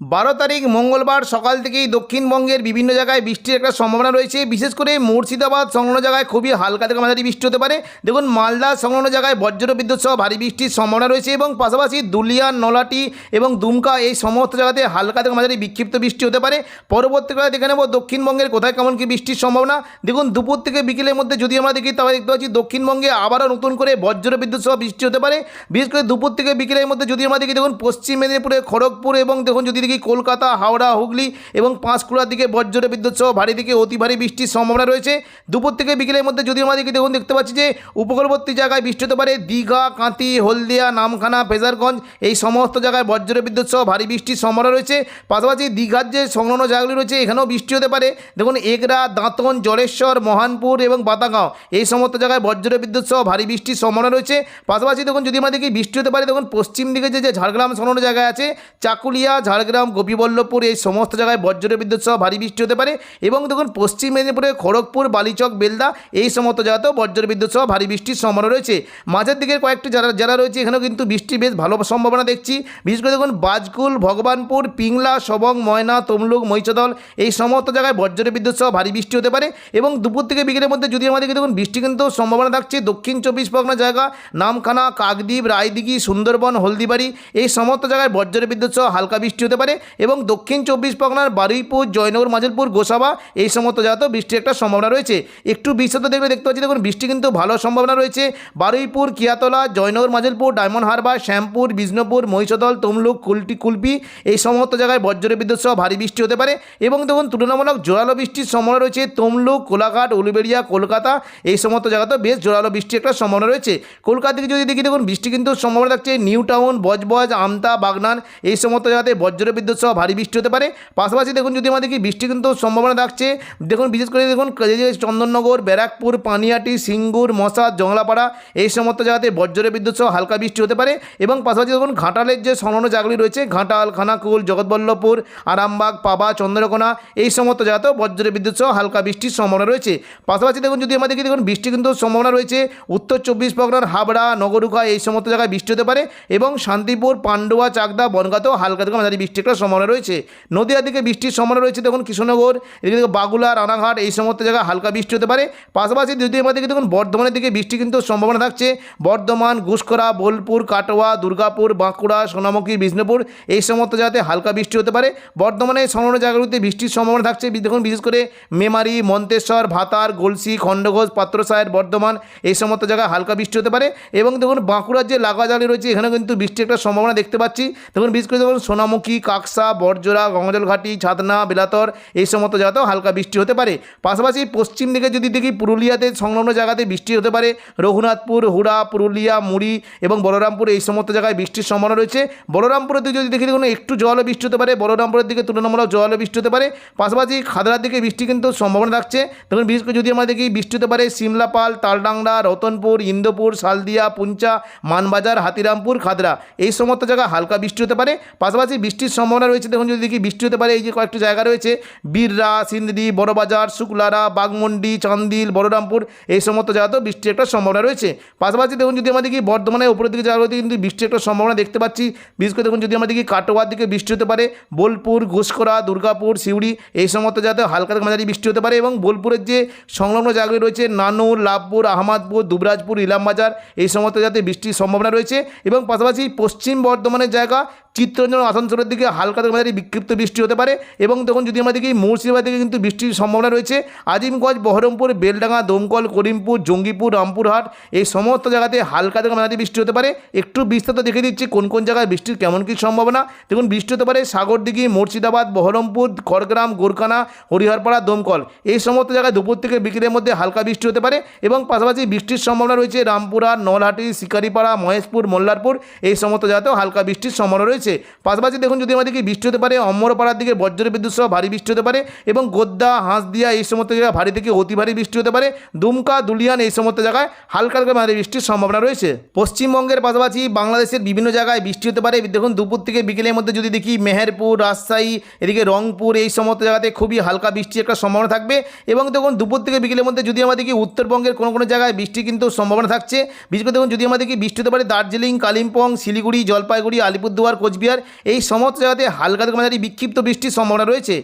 বারো তারিখ মঙ্গলবার সকাল থেকেই দক্ষিণবঙ্গের বিভিন্ন জায়গায় বৃষ্টির একটা সম্ভাবনা রয়েছে। বিশেষ করে মুর্শিদাবাদ সংলগ্ন জায়গায় খুবই হালকা থেকে মাঝারি বৃষ্টি হতে পারে। দেখুন, মালদা সংলগ্ন জায়গায় বজ্র বিদ্যুৎ সহ ভারী বৃষ্টির সম্ভাবনা রয়েছে এবং পাশাপাশি দুলিয়া নলাটি এবং দুমকা এই সমস্ত জায়গাতে হালকা থেকে মাঝারি বিক্ষিপ্ত বৃষ্টি হতে পারে। পরবর্তীকালে দেখে নেব দক্ষিণবঙ্গের কোথায় কেমন কি বৃষ্টির সম্ভাবনা। দেখুন, দুপুর থেকে বিকেলের মধ্যে যদি আমরা দেখি, তাহলে দেখতে পাচ্ছি দক্ষিণবঙ্গে আবারও নতুন করে বজ্র বিদ্যুৎ সহ বৃষ্টি হতে পারে। বিশেষ করে দুপুর থেকে বিকেলের মধ্যে যদি আমরা দেখি, দেখুন, পশ্চিম মেদিনীপুরে, খড়গপুর এবং দেখুন, যদি দেখি কলকাতা, হাওড়া, হুগলি এবং পাঁশকুড়ার দিকে বজ্র বিদ্যুৎ সহ ভারী থেকে অতি ভারী বৃষ্টির সম্ভাবনা রয়েছে। দুপুর থেকে বিকেলের মধ্যে যদি আমরা দেখি দেখুন, দেখতে পাচ্ছি যে উপকূলবর্তী জায়গায় বৃষ্টি হতে পারে। দীঘা কাঁতি হলদিয়া, নামখানা, ফেজারগঞ্জ এই সমস্ত জায়গায় বজ্র বিদ্যুৎ সহ ভারী বৃষ্টির সম্ভাবনা রয়েছে। পাশাপাশি দীঘার যে সংলগ্ন জায়গাগুলি রয়েছে, এখানেও বৃষ্টি হতে পারে। দেখুন, এগরা, দাঁতন, জলেশ্বর, মহানপুর এবং বাতাগাঁও এই সমস্ত জায়গায় বজ্র বিদ্যুৎ সহ ভারী বৃষ্টির সম্ভাবনা রয়েছে। পাশাপাশি দেখুন, যদি দেখি বৃষ্টি হতে পারে, দেখুন, পশ্চিম দিকে যে যে ঝাড়গ্রাম সংলগ্ন জায়গায় আছে, চাকুলিয়া, ঝাড়গ্রাম গোপীবল্লভপুর, এই সমস্ত জায়গায় বজ্র বিদ্যুৎ সহ ভারী বৃষ্টি হতে পারে এবং দেখুন পশ্চিম মেদিনীপুরে খড়গপুর, বালিচক, বেলদা এই সমস্ত জায়গাতেও বজ্র বিদ্যুৎ সহ ভারী বৃষ্টির সম্ভাবনা রয়েছে। মাঝের দিকের কয়েকটি যারা যারা রয়েছে এখানেও কিন্তু বৃষ্টি বেশ ভালো সম্ভাবনা দেখছি। বিশেষ করে দেখুন বাজকুল, ভগবানপুর, পিংলা সবং ময়না, তমলুক মৈচদল এই সমস্ত জায়গায় বজ্র বিদ্যুৎ সহ ভারী বৃষ্টি হতে পারে এবং দুপুর থেকে বিকেলের মধ্যে যদি আমাদেরকে দেখুন বৃষ্টি কিন্তু সম্ভাবনা থাকছে। দক্ষিণ চব্বিশ পরগনা জায়গা, নামখানা, কাকদ্বীপ, রায়দিঘি, সুন্দরবন, হলদিবাড়ি এই সমস্ত জায়গায় বজ্র বিদ্যুৎ সহ হালকা বৃষ্টি হতে পারে। এবং দক্ষিণ চব্বিশ পরগনার বারুইপুর, জয়নগর, মাজলপুর, গোসাবা এই সমস্ত জায়গাতেও বৃষ্টির একটা সম্ভাবনা রয়েছে। একটু বিশ্বত দেখলে দেখতে পাচ্ছি, দেখুন, বৃষ্টি কিন্তু ভালো সম্ভাবনা রয়েছে। বারুইপুর, কিয়াতলা, জয়নগর, মাজলপুর, ডায়মন্ড হারবার, শ্যামপুর, বিষ্ণুপুর, মহিষদল, তমলুক, কুলটি, কুলপি এই সমস্ত জায়গায় বজ্র বিদ্যুৎ সহ ভারী বৃষ্টি হতে পারে এবং দেখুন, তুলনামূলক জোরালো বৃষ্টির সম্ভাবনা রয়েছে। তমলুক, কোলাঘাট, উলুবেড়িয়া, কলকাতা এই সমস্ত জায়গাতেও বেশ জোরালো বৃষ্টির একটা সম্ভাবনা রয়েছে। কলকাতা থেকে যদি দেখি, দেখুন, বৃষ্টি কিন্তু সম্ভাবনা থাকছে। নিউ টাউন বজবজ, আমতা, বাগনান এই সমস্ত জায়গাতে বজ্র বিদ্যুৎ সহ ভারী বৃষ্টি হতে পারে। পাশাপাশি দেখুন যদি আমরা দেখি বৃষ্টি কিন্তু সম্ভাবনা থাকছে, দেখুন বিশেষ করে দেখুন যে চন্দননগর, ব্যারাকপুর, পানিয়াটি, সিঙ্গুর, মশা জংলাপাড়া এই সমস্ত জায়গাতে বজ্র বিদ্যুৎ সহ হালকা বৃষ্টি হতে পারে এবং পাশাপাশি দেখুন ঘাটালের যে সংলগ্ন জায়গাগুলি রয়েছে, ঘাটাল, খানাকুল, জগৎবল্লভপুর, আরামবাগ, পাবা, চন্দ্রকোনা, এই সমস্ত জায়গাতেও বজ্র বিদ্যুৎ সহ হালকা বৃষ্টির সম্ভাবনা রয়েছে। পাশাপাশি দেখুন যদি আমরা দেখি দেখুন বৃষ্টি কিন্তু সম্ভাবনা রয়েছে, উত্তর চব্বিশ পরগনার হাবড়া নগরুকা এই সমস্ত জায়গায় বৃষ্টি হতে পারে এবং শান্তিপুর, পান্ডুয়া, চাকদা, বনগাঁতেও হালকা থেকে মাঝারি বৃষ্টির একটা সম্ভাবনা রয়েছে। নদীয়ার দিকে বৃষ্টির সম্ভাবনা রয়েছে দেখুন কৃষ্ণনগর, এদিকে বাগুলা, রানাঘাট, এই সমস্ত জায়গায় হালকা বৃষ্টি হতে পারে। পাশাপাশি দ্বিতীয় দেখি দেখুন বর্ধমানের দিকে বৃষ্টি কিন্তু সম্ভাবনা থাকছে। বর্ধমান ঘুষকরা বোলপুর, কাটোয়া, দুর্গাপুর, বাঁকুড়া, সোনামুখী, বিষ্ণুপুর, এই সমস্ত জায়গাতে হালকা বৃষ্টি হতে পারে। বর্ধমানের সংলগ্ন জায়গাগুলিতে বৃষ্টির সম্ভাবনা থাকছে। দেখুন বিশেষ করে মেমারি, মন্তেশ্বর, ভাতার, গলসি, খণ্ডঘোষ পাত্রসায়ের বর্ধমান, এই সমস্ত জায়গায় হালকা বৃষ্টি হতে পারে। এবং দেখুন বাঁকুড়ার যে লাগাজালি রয়েছে এখানে কিন্তু বৃষ্টির একটা সম্ভাবনা দেখতে পাচ্ছি। দেখুন বিশেষ করে দেখুন সোনামুখী কাকসা, বরজোড়া, গঙ্গাজলঘাটি, ছাতনা, বেলাতর এই সমস্ত জায়গাতেও হালকা বৃষ্টি হতে পারে। পাশাপাশি পশ্চিম দিকে যদি দেখি পুরুলিয়াতে সংলগ্ন জায়গাতে বৃষ্টি হতে পারে। রঘুনাথপুর, হুড়া, পুরুলিয়া, মুড়ি এবং বলরামপুর এই সমস্ত জায়গায় বৃষ্টির সম্ভাবনা রয়েছে। বলরামপুরের দিকে যদি দেখি দেখুন, একটু জলও বৃষ্টি হতে পারে। বলরামপুরের দিকে তুলনামূলক জলও বৃষ্টি হতে পারে। পাশাপাশি খাদড়ার দিকে বৃষ্টি কিন্তু সম্ভাবনা থাকছে। দেখুন, বিশেষ করে যদি আমরা দেখি বৃষ্টি হতে পারে সিমলাপাল তালডাংরা, রতনপুর, ইন্দোপুর সালদিয়া পুঞ্চা, মানবাজার, হাতিরামপুর খাদড়া এই সমস্ত জায়গায় হালকা বৃষ্টি হতে পারে। পাশাপাশি বৃষ্টির সম্ভাবনা রয়েছে। দেখুন, যদি দেখি বৃষ্টি হতে পারে, এই যে কয়েকটি জায়গা রয়েছে, বীররা সিন্দি বড়বাজার, শুক্লারা বাগমন্ডি চান্দিল বড়রামপুর এই সমস্ত জায়গাতেও বৃষ্টির একটা সম্ভাবনা রয়েছে। পাশাপাশি দেখুন, যদি আমাদের দেখি বর্ধমানের উপরের দিকে জায়গাগুলোতে কিন্তু বৃষ্টির একটা সম্ভাবনা দেখতে পাচ্ছি। বিশেষ করে দেখুন, যদি আমরা দেখি কাটোয়ার দিকে বৃষ্টি হতে পারে, বোলপুর ঘুষকরা দুর্গাপুর, সিউড়ি, এই সমস্ত জায়গাতে হালকা মাঝারি বৃষ্টি হতে পারে এবং বোলপুরের যে সংলগ্ন জায়গাগুলি রয়েছে, নানুর, লাভপুর, আহমদপুর, দুবরাজপুর, ইলামবাজার, এই সমস্ত জায়গাতে বৃষ্টির সম্ভাবনা রয়েছে। এবং পাশাপাশি পশ্চিম বর্ধমানের জায়গা চিত্তরঞ্জন আসানসোলের দিকে হালকা থেকে মাঝারি বিক্ষিপ্ত বৃষ্টি হতে পারে এবং তখন যদি আমরা দেখি মুর্শিদাবাদ থেকে কিন্তু বৃষ্টির সম্ভাবনা রয়েছে, আজিমগঞ্জ, বহরমপুর, বেলডাঙ্গা, দমকল, করিমপুর, জঙ্গিপুর, রামপুরহাট, এই সমস্ত জায়গাতে হালকা থেকে মাঝারি বৃষ্টি হতে পারে। একটু বিস্তারিত দেখে দিচ্ছি কোন কোন জায়গায় বৃষ্টির কেমন কী সম্ভাবনা। দেখুন, বৃষ্টি হতে পারে সাগরদিঘি, মুর্শিদাবাদ, বহরমপুর, খড়গ্রাম, গোরখানা, হরিহরপাড়া, দমকল। এই সমস্ত জায়গায় দুপুর থেকে বিকেলের মধ্যে হালকা বৃষ্টি হতে পারে এবং পাশাপাশি বৃষ্টির সম্ভাবনা রয়েছে রামপুরা নলহাটি, শিকারিপাড়া, মহেশপুর, মোল্লারপুর। এই সমস্ত জায়গাতেও হালকা বৃষ্টির সম্ভাবনা রয়েছে। পাশাপাশি দেখুন যদি আমাদের কি বৃষ্টি হতে পারে, অম্বরপাড়ার দিকে বজ্র বিদ্যুৎ সহ ভারী বৃষ্টি হতে পারে এবং গোদ্দা, হাঁসদিয়া এই সমস্ত জায়গায় ভারী থেকে অতি ভারী বৃষ্টি হতে পারে। দুমকা, দুলিয়ান এই সমস্ত জায়গায় হালকা হালকা ভারী বৃষ্টির সম্ভাবনা রয়েছে। পশ্চিমবঙ্গের পাশাপাশি বাংলাদেশের বিভিন্ন জায়গায় বৃষ্টি হতে পারে। দেখুন দুপুর থেকে বিকেলের মধ্যে যদি দেখি মেহেরপুর, রাজশাহী, এদিকে রংপুর এই সমস্ত জায়গাতে খুবই হালকা বৃষ্টির একটা সম্ভাবনা থাকবে। এবং দেখুন দুপুর থেকে বিকেলের মধ্যে যদি আমরা দেখি উত্তরবঙ্গের কোনো কোনো জায়গায় বৃষ্টি কিন্তু সম্ভাবনা থাকছে। বিশেষ করে দেখুন যদি আমরা দেখি বৃষ্টি হতে পারে, দার্জিলিং, কালিম্পং, শিলিগুড়ি, জলপাইগুড়ি, আলিপুরদুয়ার কোচবিহার, এই সমস্ত জায়গাতে হালকা থেকে মাঝারি বিক্ষিপ্ত বৃষ্টির সম্ভাবনা রয়েছে।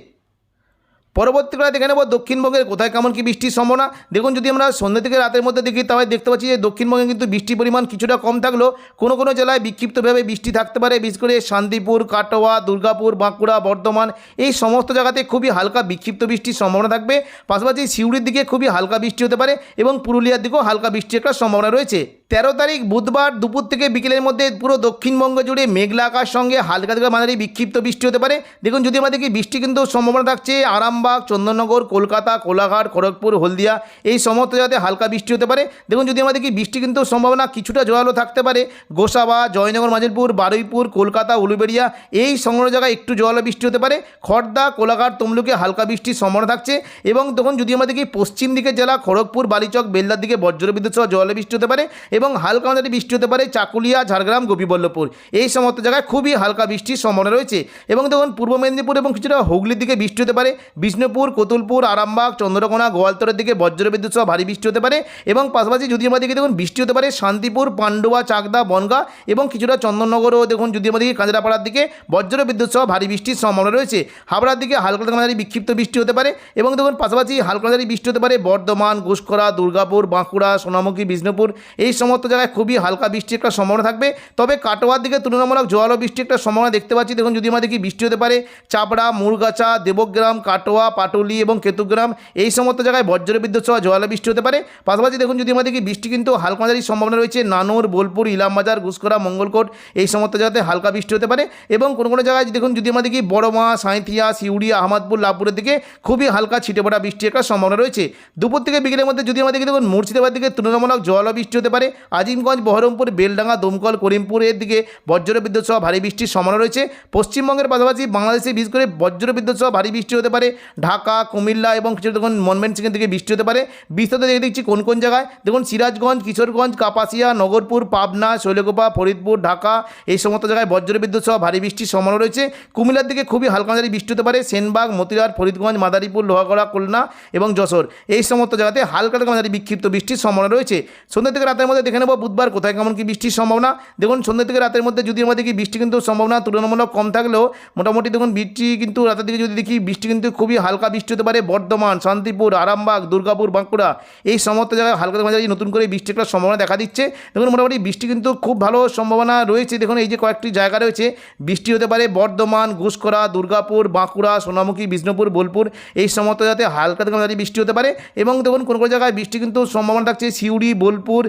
পরবর্তীকালে দেখে নেব দক্ষিণবঙ্গের কোথায় কেমন কি বৃষ্টির সম্ভাবনা। দেখুন, যদি আমরা সন্ধ্যা থেকে রাতের মধ্যে দেখি, তাহলে দেখতে পাচ্ছি যে দক্ষিণবঙ্গে কিন্তু বৃষ্টির পরিমাণ কিছুটা কম থাকলেও কোনো কোনো জেলায় বিক্ষিপ্তভাবে বৃষ্টি থাকতে পারে। বিশেষ করে শান্তিপুর, কাটোয়া, দুর্গাপুর, বাঁকুড়া, বর্ধমান, এই সমস্ত জায়গাতে খুবই হালকা বিক্ষিপ্ত বৃষ্টির সম্ভাবনা থাকবে। পাশাপাশি সিউড়ির দিকে খুবই হালকা বৃষ্টি হতে পারে এবং পুরুলিয়ার দিকেও হালকা বৃষ্টির একটা সম্ভাবনা রয়েছে। তেরো তারিখ বুধবার দুপুর থেকে বিকেলের মধ্যে পুরো দক্ষিণবঙ্গ জুড়ে মেঘলা আকাশ সঙ্গে হালকা থেকে মাঝারি বিক্ষিপ্ত বৃষ্টি হতে পারে। দেখুন যদি আমরা দেখি বৃষ্টি কিন্তু সম্ভাবনা থাকছে, আরামবাগ, চন্দননগর, কলকাতা, কোলাঘাট, খড়গপুর, হলদিয়া, এই সমস্ত জায়গাতে হালকা বৃষ্টি হতে পারে। দেখুন যদি আমরা দেখি বৃষ্টি কিন্তু সম্ভাবনা কিছুটা জোরালো থাকতে পারে, গোসাবা, জয়নগর, মাজিলপুর, বারুইপুর, কলকাতা, উলুবেড়িয়া, এই সংগ্রহ জায়গায় একটু জোরালো বৃষ্টি হতে পারে। খড়দা কোলাঘাট, তমলুকে হালকা বৃষ্টির সম্ভাবনা থাকছে এবং তখন যদি আমরা দেখি পশ্চিম দিকের জেলা খড়গপুর, বালিচক, বেলদার দিকে বজ্রবিদ্যুৎ সহ জোরালো বৃষ্টি হতে পারে। এবং হালকা মাঝারি বৃষ্টি হতে পারে চাকুলিয়া, ঝাড়গ্রাম, গোপীবল্লভপুর। এই সমস্ত জায়গায় খুবই হালকা বৃষ্টির সম্ভাবনা রয়েছে এবং দেখুন, পূর্ব মেদিনীপুর এবং কিছুটা হুগলির দিকে বৃষ্টি হতে পারে। বিষ্ণুপুর, কতুলপুর, আরামবাগ, চন্দ্রকোনা গোয়ালতরের দিকে বজ্রবিদ্যুৎ সহ ভারী বৃষ্টি হতে পারে এবং পাশাপাশি যদি আমরা দেখি দেখুন, বৃষ্টি হতে পারে শান্তিপুর, পান্ডুয়া, চাকদা, বনগা এবং কিছুটা চন্দননগরও দেখুন যদি আমরা দেখি কাঁচরাপাড়ার দিকে বজ্র বিদ্যুৎ সহ ভারী বৃষ্টির সম্ভাবনা রয়েছে। হাবড়ার দিকে হালকা মাঝারি বিক্ষিপ্ত বৃষ্টি হতে পারে এবং দেখুন, পাশাপাশি হালকা মাঝারি বৃষ্টি হতে পারে বর্ধমান ঘুষকরা দুর্গাপুর, বাঁকুড়া, সোনামুখী, বিষ্ণুপুর। এই সমস্ত জায়গায় খুবই হালকা বৃষ্টির একটা সম্ভাবনা থাকবে। তবে কাটোয়ার দিকে তুলনামূলক জোয়ালো বৃষ্টির একটা সম্ভাবনা দেখতে পাচ্ছি। দেখুন, যদি আমরা দেখি বৃষ্টি হতে পারে, চাপড়া, মুরগাছা, দেবগ্রাম, কাটোয়া, পাটুলি এবং কেতুগ্রাম, এই সমস্ত জায়গায় বজ্র বিদ্যুৎ সহ জোয়ালো বৃষ্টি হতে পারে। পাশাপাশি দেখুন, যদি আমরা দেখি বৃষ্টি কিন্তু হালকা মাঝারি সম্ভাবনা রয়েছে, নানুর, বোলপুর, ইলামবাজার ঘুষকরা মঙ্গলকোট, এই সমস্ত জায়গাতে হালকা বৃষ্টি হতে পারে এবং কোনো কোনো জায়গায় দেখুন, যদি আমরা দেখি বড়মা, সাঁইথিয়া, সিউড়ি, আহমদপুর, লাভপুরের দিকে খুবই হালকা ছিটে পড়া বৃষ্টির একটা সম্ভাবনা রয়েছে। দুপুর থেকে বিকেলের মধ্যে যদি আমরা দেখি দেখুন মুর্শিদাবাদ দিকে তুলনামূলক জল বৃষ্টি হতে পারে আজিমগঞ্জ, বহরমপুর, বেলডাঙ্গা, দমকল করিমপুরের দিকে বজ্র বিদ্যুৎ সহ ভারী বৃষ্টির সম্ভাবনা রয়েছে। পশ্চিমবঙ্গের পাশাপাশি বাংলাদেশে বিশেষ করে বজ্র বিদ্যুৎ সহ ভারী বৃষ্টি হতে পারে। ঢাকা, কুমিল্লা এবং কিছু দেখুন মনমেন সিংয়ের দিকে বৃষ্টি হতে পারে। বিস্তারিত দেখে দেখছি কোন কোন জায়গায়। দেখুন, সিরাজগঞ্জ, কিশোরগঞ্জ, কাপাসিয়া, নগরপুর, পাবনা, শৈলকুপা, ফরিদপুর, ঢাকা এই সমস্ত জায়গায় বজ্র বিদ্যুৎ সহ ভারী বৃষ্টির সম্ভাবনা রয়েছে। কুমিল্লার দিকে খুবই হালকা মাঝারি বৃষ্টি হতে পারে। সেনবাগ মতিরার ফরিদগঞ্জ, মাদারীপুর, লোহাগড়া, খুলনা এবং যশোর। এই সমস্ত জায়গাতে হালকা বিক্ষিপ্ত বৃষ্টির সম্ভাবনা রয়েছে। সন্ধ্যা থেকে রাতের মধ্যে দেখে নেব, বুধবার কোথায় কেমন কি বৃষ্টির সম্ভাবনা। দেখুন, সন্ধ্যা থেকে রাতের মধ্যে যদি আমরা দেখি বৃষ্টি কিন্তু সম্ভাবনা তুলনামূলক কম থাকলেও, মোটামুটি দেখুন, বৃষ্টি কিন্তু রাতের দিকে যদি দেখি, বৃষ্টি কিন্তু খুবই হালকা বৃষ্টি হতে পারে। বর্ধমান, শান্তিপুর, আরামবাগ, দুর্গাপুর, বাঁকুড়া, এই সমস্ত জায়গায় হালকা মাঝারি নতুন করে বৃষ্টি একটা সম্ভাবনা দেখা দিচ্ছে। দেখুন, মোটামুটি বৃষ্টি কিন্তু খুব ভালো সম্ভাবনা রয়েছে। দেখুন, এই যে কয়েকটি জায়গা রয়েছে, বৃষ্টি হতে পারে বর্ধমান ঘুষকরা দুর্গাপুর, বাঁকুড়া, সোনামুখী, বিষ্ণুপুর, বোলপুর, এই সমস্ত যাতে হালকা থেকে মাঝারি বৃষ্টি হতে পারে। এবং দেখুন, কোনো কোনো জায়গায় বৃষ্টি কিন্তু সম্ভাবনা থাকছে, সিউড়ি, বোলপুর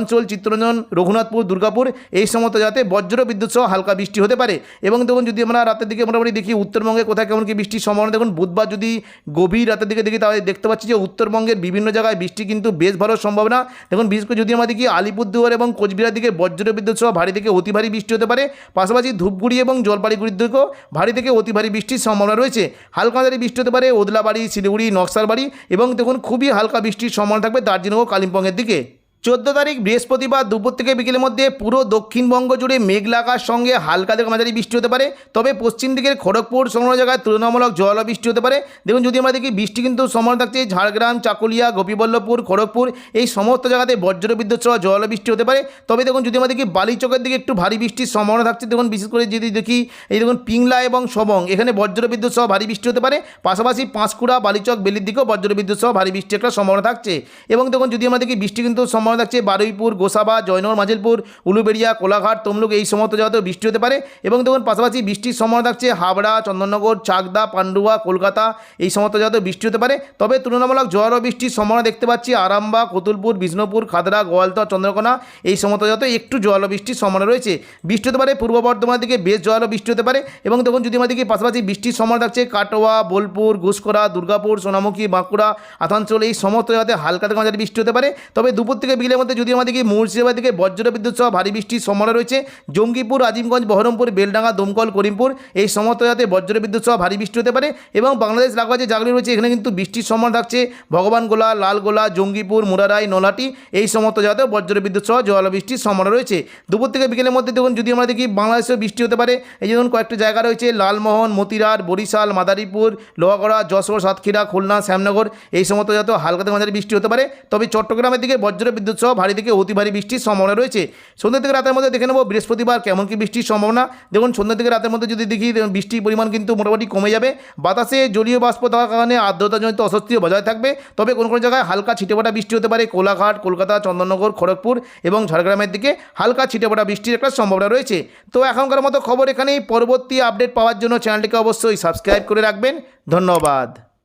আসানসোল চিত্তরঞ্জন রঘুনাথপুর, দুর্গাপুর এই সমস্ত জায়গাতে বজ্র বিদ্যুৎ সহ হালকা বৃষ্টি হতে পারে। এবং দেখুন, যদি আমরা রাতের দিকে মোটামুটি দেখি, উত্তরবঙ্গে কোথায় কেমন কি বৃষ্টির সম্ভাবনা, দেখুন, বুধবার যদি গভীর রাতের দিকে দেখি, তাহলে দেখতে পাচ্ছি যে উত্তরবঙ্গের বিভিন্ন জায়গায় বৃষ্টি কিন্তু বেশ ভালো সম্ভাবনা। দেখুন, বিশেষ করে যদি আমরা দেখি আলিপুরদুয়ার এবং কোচবিহার দিকে বজ্র বিদ্যুৎ সহ ভারী থেকে অতি ভারী বৃষ্টি হতে পারে। পাশাপাশি ধূপগুড়ি এবং জলপাইগুড়ির দিকেও ভারী থেকে অতি ভারী বৃষ্টির সম্ভাবনা রয়েছে। হালকা মাঝারি বৃষ্টি হতে পারে, ওদলাবাড়ি, শিলিগুড়ি, নকশালবাড়ি এবং দেখুন, খুবই হালকা বৃষ্টির সম্ভাবনা থাকবে দার্জিলিং ও কালিম্পংয়ের দিকে। চোদ্দ তারিখ বৃহস্পতিবার দুপুর থেকে বিকেলের মধ্যে পুরো দক্ষিণবঙ্গ জুড়ে মেঘলা আকাশ সঙ্গে হালকা থেকে মাঝারি বৃষ্টি হতে পারে। তবে পশ্চিম দিকের খড়গপুর সংলগ্ন জায়গায় তুলনামূলক জল বৃষ্টি হতে পারে। দেখুন, যদি আমরা দেখি, বৃষ্টি কিন্তু সম্ভাবনা থাকছে ঝাড়গ্রাম, চাকুলিয়া, গোপীবল্লভপুর, খড়গপুর। এই সমস্ত জায়গাতে বজ্র বিদ্যুৎ সহ জল বৃষ্টি হতে পারে। তবে দেখুন, যদি আমরা দেখি, বালিচকের দিকে একটু ভারী বৃষ্টির সম্ভাবনা থাকছে। দেখুন, বিশেষ করে যদি দেখি, এই দেখুন, পিংলা এবং সবং এখানে বজ্র বিদ্যুৎ সহ ভারী বৃষ্টি হতে পারে। পাশাপাশি পাঁশকুড়া, বালিচক বেলির দিকেও বজ্র বিদ্যুৎ সহ ভারী বৃষ্টি একটা সম্ভাবনা থাকছে। এবং দেখুন, যদি আমরা দেখি, বৃষ্টি কিন্তু সম্ভাবনা সম্ভাবনা থাকছে বারুইপুর, গোসাবা, জয়নগর, মাঝেলপুর, উলুবেড়িয়া, কোলাঘাট, তমলুক, এই সমস্ত জায়গাতেও বৃষ্টি হতে পারে। এবং দেখুন, পাশাপাশি বৃষ্টির সম্ভাবনা থাকছে হাবড়া, চন্দননগর, চাকদা, পান্ডুয়া, কলকাতা, এই সমস্ত জায়গাতেও বৃষ্টি হতে পারে। তবে তুলনামূলক জোয়ার ও বৃষ্টির সম্ভাবনা দেখতে পাচ্ছি। আরামবা কতুলপুর, বিষ্ণুপুর খাদড়া গোয়ালতর, চন্দ্রকোনা, এই সমস্ত জায়গাতে একটু জল বৃষ্টির সম্ভাবনা রয়েছে। বৃষ্টি হতে পারে পূর্ব বর্ধমানের দিকে, বেশ জল বৃষ্টি হতে পারে। এবং দেখুন, যদি আমাদের পাশাপাশি বৃষ্টির সম্ভাবনা থাকছে কাটোয়া, বোলপুর ঘুষকরা দুর্গাপুর, সোনামুখী, বাঁকুড়া, আসানসোল, এই সমস্ত জায়গাতে হালকা থেকে মাঝারি বৃষ্টি হতে পারে। তবে দুপুর থেকে বিকেলের মধ্যে যদি আমাদের দিকে মুর্শিদাবাদ দিকে বজ্র বিদ্যুৎ সহ ভারী বৃষ্টির সম্ভাবনা রয়েছে, জঙ্গিপুর আজিমগঞ্জ বহরমপুর, বেলডাঙ্গা, দমকল, করিমপুর, এই সমস্ত জায়গাতে বজ্র বিদ্যুৎ সহ ভারী বৃষ্টি হতে পারে এবং বাংলাদেশ লাগোয়া যে জায়গাগুলি রয়েছে, এখানে কিন্তু বৃষ্টির সম্ভাবনা থাকছে। ভগবানগোলা লালগোলা, জঙ্গিপুর, মুরারাই নলাটি এই সমস্ত জায়গাতেও বজ্র বিদ্যুৎ সহ বৃষ্টির সম্ভাবনা রয়েছে। দুপুর থেকে বিকেলের মধ্যে দেখুন যদি আমরা দেখি বাংলাদেশেও বৃষ্টি হতে পারে, এই যে ধরুন কয়েকটি জায়গা রয়েছে, লালমোহন, মতিরার, বরিশাল, মাদারীপুর, লোহাগড়া, যশোর, সাতক্ষীরা, খুলনা, শ্যামনগর, এই সমস্ত জায়গাতেও হালকা থেকে মাঝারি বৃষ্টি হতে পারে। তবে চট্টগ্রামের দিকে বজ্র বিদ্যুৎ সহ ভারী থেকে অতি ভারী বৃষ্টির সম্ভাবনা রয়েছে। সন্ধ্যা থেকে রাতের মধ্যে দেখে নেব বৃহস্পতিবার কেমন কি বৃষ্টির সম্ভাবনা। দেখুন, সন্ধ্যা থেকে রাতের মধ্যে যদি দেখি বৃষ্টির পরিমাণ কিন্তু মোটামুটি কমে যাবে। বাতাসে জলীয় বাষ্প থাকার কারণে আর্দ্রতাজনিত অস্বস্তিও বজায় থাকবে। তবে কোনো কোনো জায়গায় হালকা ছিটেফোঁটা বৃষ্টি হতে পারে। কোলাঘাট, কলকাতা, চন্দননগর, খড়গপুর এবং ঝাড়গ্রামের দিকে হালকা ছিটেফোঁটা বৃষ্টির একটা সম্ভাবনা রয়েছে। তো এখনকার মতো খবর এখানেই। পরবর্তী আপডেট পাওয়ার জন্য চ্যানেলটিকে অবশ্যই সাবস্ক্রাইব করে রাখবেন। ধন্যবাদ।